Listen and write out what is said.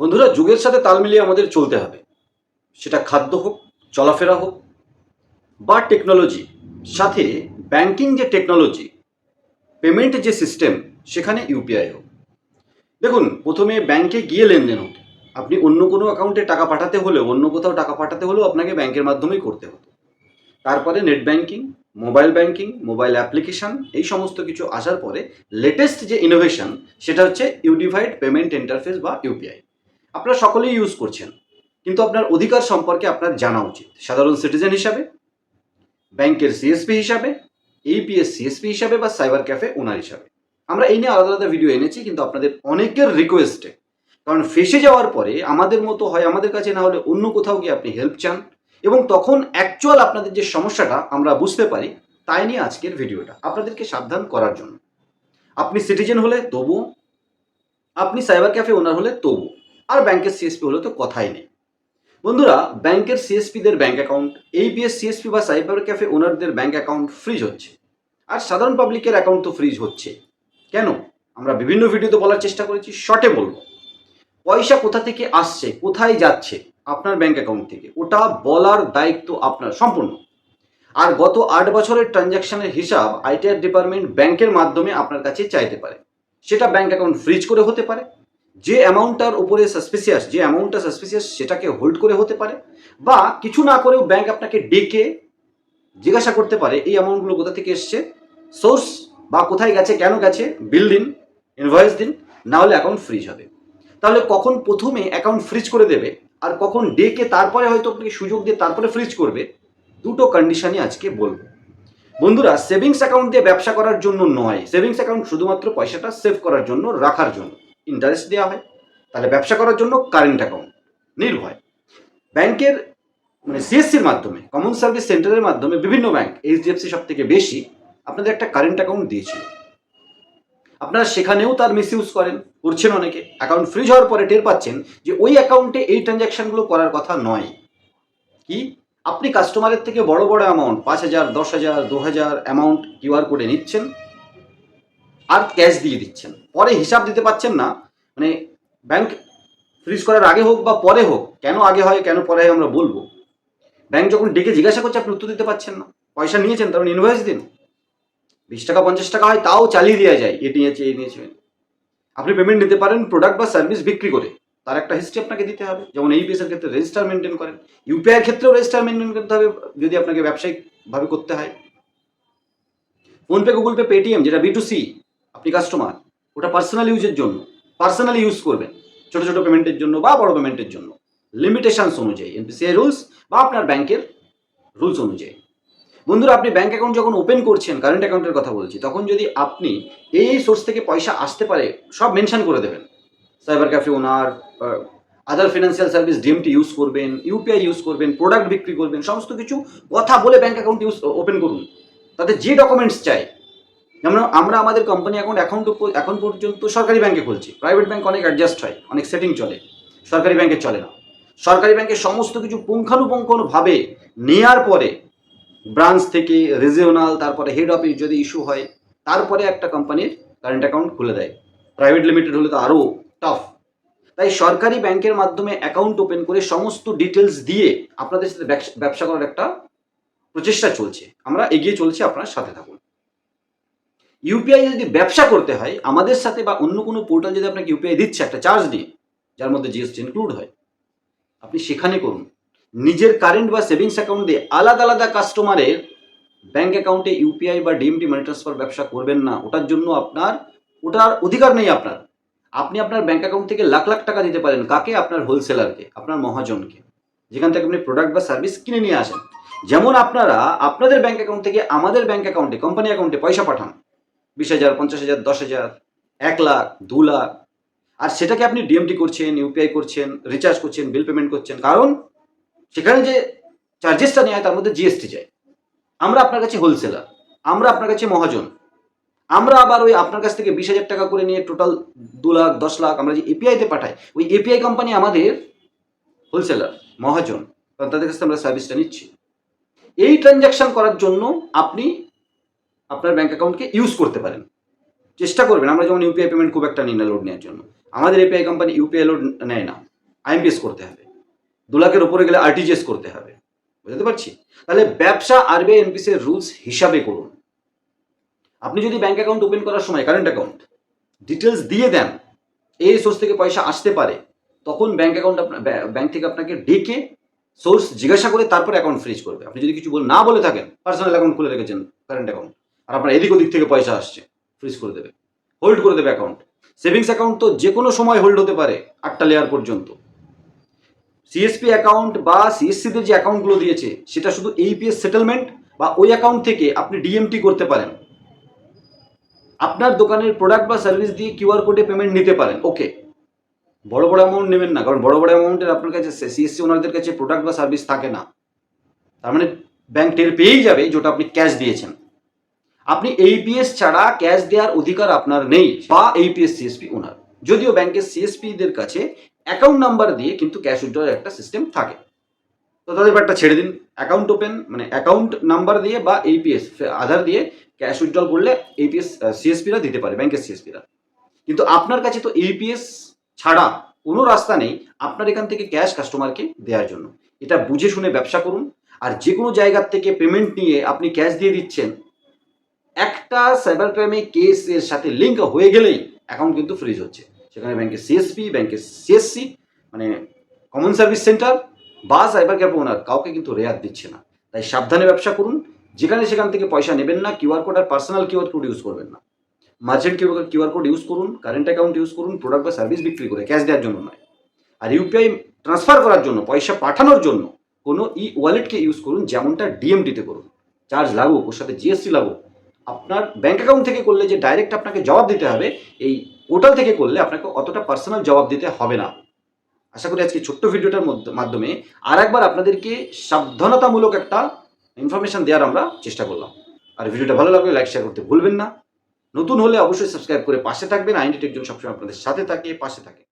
বন্ধুরা, যুগের সাথে তাল মিলিয়ে আমাদের চলতে হবে। সেটা খাদ্য হোক, চলাফেরা হোক, বা টেকনোলজি সাথে ব্যাংকিং যে টেকনোলজি পেমেন্ট যে সিস্টেম সেখানে ইউপিআই হোক। দেখুন, প্রথমে ব্যাংকে গিয়ে লেনদেন হতো। আপনি অন্য কোনো অ্যাকাউন্টে টাকা পাঠাতে হলেও, অন্য কোথাও টাকা পাঠাতে হলেও আপনাকে ব্যাংকের মাধ্যমেই করতে হতো। তারপরে net banking mobile banking mobile application এই সমস্ত কিছু আসার পরে লেটেস্ট যে ইনোভেশন সেটা হচ্ছে ইউনিফাইড পেমেন্ট ইন্টারফেস বা ইউপিআই আপনারা সকলেই ইউজ করছেন, কিন্তু আপনার অধিকার সম্পর্কে আপনার জানা উচিত। সাধারণ সিটিজেন হিসাবে, ব্যাংকের সিএসপি হিসাবে এইপিএস সিএসপি হিসাবে বা সাইবার ক্যাফে ওনার হিসাবে। আমরা এই নিয়ে আলাদা আলাদা ভিডিও এনেছি, কিন্তু আপনাদের অনেকের রিকোয়েস্টে কারণ ফেসে যাওয়ার পরে আমাদের মতো হয়, আমাদের কাছে না হলে অন্য কোথাও গিয়ে আপনি হেল্প চান এবং তখন অ্যাকচুয়াল আপনাদের যে সমস্যাটা আমরা বুঝতে পারি, তাই নিয়ে আজকের ভিডিওটা আপনাদেরকে সাবধান করার জন্য। আপনি সিটিজেন হলে তবুও, আপনি সাইবার ক্যাফে ওনার হলে তবু আর ব্যাংকের সিএসপি হলে তো কথাই নেই। বন্ধুরা, ব্যাংকের সিএসপিদের ব্যাংক অ্যাকাউন্ট এইপিএস সিএসপি বা সাইবার ক্যাফে ওনারদের ব্যাংক অ্যাকাউন্ট ফ্রিজ হচ্ছে। আর সাধারণ পাবলিকের অ্যাকাউন্ট তো ফ্রিজ হচ্ছে। কেন? আমরা বিভিন্ন ভিডিওতে বলার চেষ্টা করেছি শর্টে বলব। পয়সা কোথা থেকে আসছে, কোথায় যাচ্ছে আপনার ব্যাংক অ্যাকাউন্ট থেকে, ওটা বলার দায়িত্ব আপনার, সম্পূর্ণ। আর গত আট বছরের ট্রানজ্যাকশনের হিসাব আইটিআর ডিপার্টমেন্ট ব্যাংকের মাধ্যমে আপনার কাছে চাইতে পারে। সেটা ব্যাংক অ্যাকাউন্ট ফ্রিজ করে হতে পারে। যে অ্যামাউন্টটার উপরে সাসপিসিয়াস যে অ্যামাউন্টটা সাসপিসিয়াস সেটাকে হোল্ড করে হতে পারে, বা কিছু না করেও ব্যাংক আপনাকে ডেকে জিজ্ঞাসা করতে পারে, এই অ্যামাউন্টগুলো কোথা থেকে এসছে? সোর্স বা কোথায় গেছে? কেন গেছে? বিল দিন ইনভয়েস দিন, না হলে অ্যাকাউন্ট ফ্রিজ হবে। তাহলে কখন প্রথমে অ্যাকাউন্ট ফ্রিজ করে দেবে, আর কখন ডেকে তারপরে হয়তো আপনাকে সুযোগ দিয়ে তারপরে ফ্রিজ করবে, দুটো কন্ডিশনই আজকে বলব। বন্ধুরা সেভিংস অ্যাকাউন্ট দিয়ে ব্যবসা করার জন্য নয়। সেভিংস অ্যাকাউন্ট শুধুমাত্র পয়সাটা সেভ করার জন্য, রাখার জন্য। ইন্টারেস্ট দেওয়া হয়, তাহলে ব্যবসা করার জন্য কারেন্ট অ্যাকাউন্ট নির্ভয় ব্যাংকের মানে সিএসসির মাধ্যমে কমন সার্ভিস সেন্টারের মাধ্যমে বিভিন্ন ব্যাংক এইচডিএফসি সব থেকে বেশি আপনাদের একটা কারেন্ট অ্যাকাউন্ট দিয়েছিল। আপনারা সেখানেও তার মিস ইউজ করেন, করছেন অনেকে। অ্যাকাউন্ট ফ্রিজ হওয়ার পরে টের পাচ্ছেন যে ওই অ্যাকাউন্টে এই ট্রানজ্যাকশনগুলো করার কথা নয়। কি? আপনি কাস্টমারের থেকে বড় বড় অ্যামাউন্ট পাঁচ হাজার, দশ হাজার, দু হাজার অ্যামাউন্ট কিউআর কোডে নিচ্ছেন। আর ক্যাশ দিয়ে দিচ্ছেন। পরে হিসাব দিতে পাচ্ছেন না মানে ব্যাংক ফ্রিজ করার আগে হোক বা পরে হোক, কেন আগে হয়, কেন পরে হয় আমরা বলব। ব্যাংক যখন ডেকে জিজ্ঞাসা করছে, আপনি উত্তর দিতে পারছেন না। পয়সা নিয়েছেন তখন ইনভয়েস দিন। বিশ টাকা, পঞ্চাশ টাকা হয়, তাও চালিয়ে দেওয়া যায়, এ নিয়েছে এই নিয়েছে আপনি পেমেন্ট নিতে পারেন প্রোডাক্ট বা সার্ভিস বিক্রি করে। তার একটা হিস্ট্রি আপনাকে দিতে হবে। যেমন এই এর ক্ষেত্রে রেজিস্টার মেনটেন করেন। ইউপিআই এর ক্ষেত্রেও রেজিস্টার মেনটেন করতে হবে, যদি আপনাকে ব্যবসায়িকভাবে করতে হয়। ফোনপে গুগল পে পেটিএম যেটা বি টু সি আপনি কাস্টমার ওটা পার্সোনাল ইউজের জন্য পার্সোনালি ইউজ করবেন, ছোট ছোট পেমেন্টের জন্য বা বড় পেমেন্টের জন্য। লিমিটেশনস অনুযায়ী এনপিসিআই রুলস বা আপনার ব্যাংকের রুলস অনুযায়ী। বন্ধুরা, আপনি ব্যাংক অ্যাকাউন্ট যখন ওপেন করছেন কারেন্ট অ্যাকাউন্টের কথা বলছি, তখন যদি আপনি এই সোর্স থেকে পয়সা আসতে পারে, সব মেনশন করে দেবেন। Cyber cafe owner other financial service DMT use করবেন ইউপিআই ইউজ করবেন প্রোডাক্ট বিক্রি করবেন, সমস্ত কিছু কথা বলে ব্যাংক অ্যাকাউন্ট ইউজ ওপেন করুন। তাতে যে ডকুমেন্টস চাই যেমন আমরা আমাদের কোম্পানি অ্যাকাউন্ট এখন এখন পর্যন্ত সরকারি ব্যাংকে খুলছি। প্রাইভেট ব্যাংক অনেক অ্যাডজাস্ট হয়, অনেক সেটিং চলে। সরকারি ব্যাংকে চলে না। সরকারি ব্যাংকে সমস্ত কিছু পুঙ্খানুপুঙ্খভাবে নেয়ার পরে ব্রাঞ্চ থেকে রিজিওনাল তারপরে হেড অফিস যদি ইস্যু হয়, তারপরে একটা কোম্পানির কারেন্ট অ্যাকাউন্ট খুলে দেয়। প্রাইভেট লিমিটেড হলে তো আরও টাফ তাই সরকারি ব্যাংকের মাধ্যমে অ্যাকাউন্ট ওপেন করে সমস্ত ডিটেলস দিয়ে আপনাদের সাথে ব্যবসা- ব্যবসা করার একটা প্রচেষ্টা চলছে। আমরা এগিয়ে চলছি, আপনার সাথে থাকুন। ইউপিআই যদি ব্যবসা করতে হয়, আমাদের সাথে বা অন্য কোনো পোর্টাল যদি আপনাকে ইউপিআই দিচ্ছে একটা চার্জ দিয়ে, যার মধ্যে জিএসটি ইনক্লুড হয়, আপনি সেখানে করুন। নিজের কারেন্ট বা সেভিংস অ্যাকাউন্ট দিয়ে আলাদা আলাদা কাস্টমারের ব্যাংক অ্যাকাউন্টে ইউপিআই বা ডিএমটি মানি ট্রান্সফার ব্যবসা করবেন না। ওটার জন্য আপনার, ওটার অধিকার নেই আপনার। আপনি আপনার ব্যাঙ্ক অ্যাকাউন্ট থেকে লাখ লাখ টাকা দিতে পারেন কাকে? আপনার হোলসেলারকে আপনার মহাজনকে। যেখান থেকে আপনি প্রোডাক্ট বা সার্ভিস কিনে নিয়ে আসেন। যেমন আপনারা আপনাদের ব্যাঙ্ক অ্যাকাউন্ট থেকে আমাদের ব্যাংক অ্যাকাউন্টে কোম্পানি অ্যাকাউন্টে পয়সা পাঠান। বিশ হাজার, পঞ্চাশ হাজার, দশ হাজার, এক লাখ, দু লাখ। আর সেটাকে আপনি ডিএমটি করছেন ইউপিআই করছেন রিচার্জ করছেন বিল পেমেন্ট করছেন। কারণ সেখানে যে চার্জেসটা নেওয়া হয় তার মধ্যে জিএসটি যায়। আমরা আপনার কাছে হোলসেলার আমরা আপনার কাছে মহাজন। আমরা আবার ওই আপনার কাছ থেকে বিশ হাজার টাকা করে নিয়ে টোটাল দু লাখ, দশ লাখ আমরা যে এপিআইতে পাঠাই, ওই এপিআই কোম্পানি আমাদের হোলসেলার মহাজন। কারণ তাদের কাছ থেকে আমরা সার্ভিসটা নিচ্ছি। এই ট্রানজ্যাকশন করার জন্য আপনি আপনার ব্যাংক অ্যাকাউন্টকে ইউজ করতে পারেন। চেষ্টা করবেন, আমরা যেমন ইউপিআই পেমেন্ট খুব একটা নিই না লোড নেওয়ার জন্য। আমাদের এপিআই কোম্পানি ইউপিআই লোড নেয় না। আইএমপিএস করতে হবে। দু লাখের উপরে গেলে আরটিজিএস করতে হবে। বুঝতে পারছি? তাহলে ব্যবসা আরবিআই এনপিসি এর রুলস হিসাবে করুন। আপনি যদি ব্যাংক অ্যাকাউন্ট ওপেন করার সময় কারেন্ট অ্যাকাউন্ট ডিটেলস দিয়ে দেন এই সোর্স থেকে পয়সা আসতে পারে, তখন ব্যাংক অ্যাকাউন্ট আপনার ব্যাংক থেকে আপনাকে ডেকে সোর্স জিজ্ঞাসা করে তারপর অ্যাকাউন্ট ফ্রিজ করবে। আপনি যদি কিছু বল, না বলে থাকেন পার্সোনাল অ্যাকাউন্ট খুলে রেখেছেন কারেন্ট অ্যাকাউন্ট আর আপনার এদিক ওদিক থেকে পয়সা আসছে ফ্রিজ করে দেবে। হোল্ড করে দেবে অ্যাকাউন্ট সেভিংস অ্যাকাউন্ট তো যে কোনো সময় হোল্ড হতে পারে, আটটা লেয়ার পর্যন্ত। সিএসপি অ্যাকাউন্ট বা সিএসসিদের যে অ্যাকাউন্টগুলো দিয়েছে, সেটা শুধু এইপিএস সেটেলমেন্ট বা ওই অ্যাকাউন্ট থেকে আপনি ডিএমটি করতে পারেন। আপনার দোকানের প্রোডাক্ট বা সার্ভিস দিয়ে কিউআর কোডে পেমেন্ট নিতে পারেন। ওকে বড় বড় অ্যামাউন্ট নেবেন না, কারণ বড় বড় অ্যামাউন্টের আপনার কাছে সিএসসি ওনারদের কাছে প্রোডাক্ট বা সার্ভিস থাকে না। তার মানে ব্যাংক টের পেয়েই যাবে, যেটা আপনি ক্যাশ দিয়েছেন। আপনি এইপিএস ছাড়া ক্যাশ দেওয়ার অধিকার আপনার নেই বা এইপিএস সিএসপি ওনার যদিও ব্যাংকের সিএসপিদের কাছে অ্যাকাউন্ট নাম্বার দিয়ে কিন্তু ক্যাশ উইথড্রয়ের একটা সিস্টেম থাকে। তো তাদের ব্যাপারটা ছেড়ে দিন। অ্যাকাউন্ট ওপেন মানে অ্যাকাউন্ট নাম্বার দিয়ে বা এইপিএস আধার দিয়ে ক্যাশ উইথড্রল করলে এইপিএস সিএসপিরা দিতে পারে, ব্যাংকের সিএসপিরা কিন্তু আপনার কাছে তো এইপিএস ছাড়া কোনো রাস্তা নেই আপনার এখান থেকে ক্যাশ কাস্টমারকে দেওয়ার জন্য। এটা বুঝে শুনে ব্যবসা করুন। আর যে কোনো জায়গার থেকে পেমেন্ট নিয়ে আপনি ক্যাশ দিয়ে দিচ্ছেন একটা সাইবার ক্রাইমে কেসের সাথে লিঙ্ক হয়ে গেলেই অ্যাকাউন্ট কিন্তু ফ্রিজ হচ্ছে। সেখানে ব্যাংকের সিএসপি ব্যাংকের সিএসসি মানে কমন সার্ভিস সেন্টার বা সাইবার ক্যাফে ওনার কাউকে কিন্তু রেয়াত দিচ্ছে না। তাই সাবধানে ব্যবসা করুন। যেখানে সেখান থেকে পয়সা নেবেন না কিউআর কোড আর পার্সোনাল কিউআর কোড ইউজ করবেন না। মার্চেন্ট কিউআর কোড ইউজ করুন কারেন্ট অ্যাকাউন্ট ইউজ করুন প্রোডাক্ট বা সার্ভিস বিক্রি করে ক্যাশ দেওয়ার জন্য নয়। আর ইউপিআই ট্রান্সফার করার জন্য, পয়সা পাঠানোর জন্য কোনো ই ওয়ালেটকে ইউজ করুন, যেমনটা ডিএমডিতে করুন। চার্জ লাগুক, ওর সাথে জিএসটি লাগুক আপনার ব্যাংক অ্যাকাউন্ট থেকে করলে যে ডাইরেক্ট আপনাকে জবাব দিতে হবে, এই পোর্টাল থেকে করলে আপনাকে অতটা পার্সোনাল জবাব দিতে হবে না। আশা করি আজকে ছোট্ট ভিডিওটার মাধ্যমে আর একবার আপনাদেরকে সাবধানতামূলক একটা ইনফরমেশন দেওয়ার আমরা চেষ্টা করলাম। আর ভিডিওটা ভালো লাগলে লাইক শেয়ার করতে ভুলবেন না। নতুন হলে অবশ্যই সাবস্ক্রাইব করে পাশে থাকবেন। আইনটি টেকজন সবসময় আপনাদের সাথে থাকে, পাশে থাকে।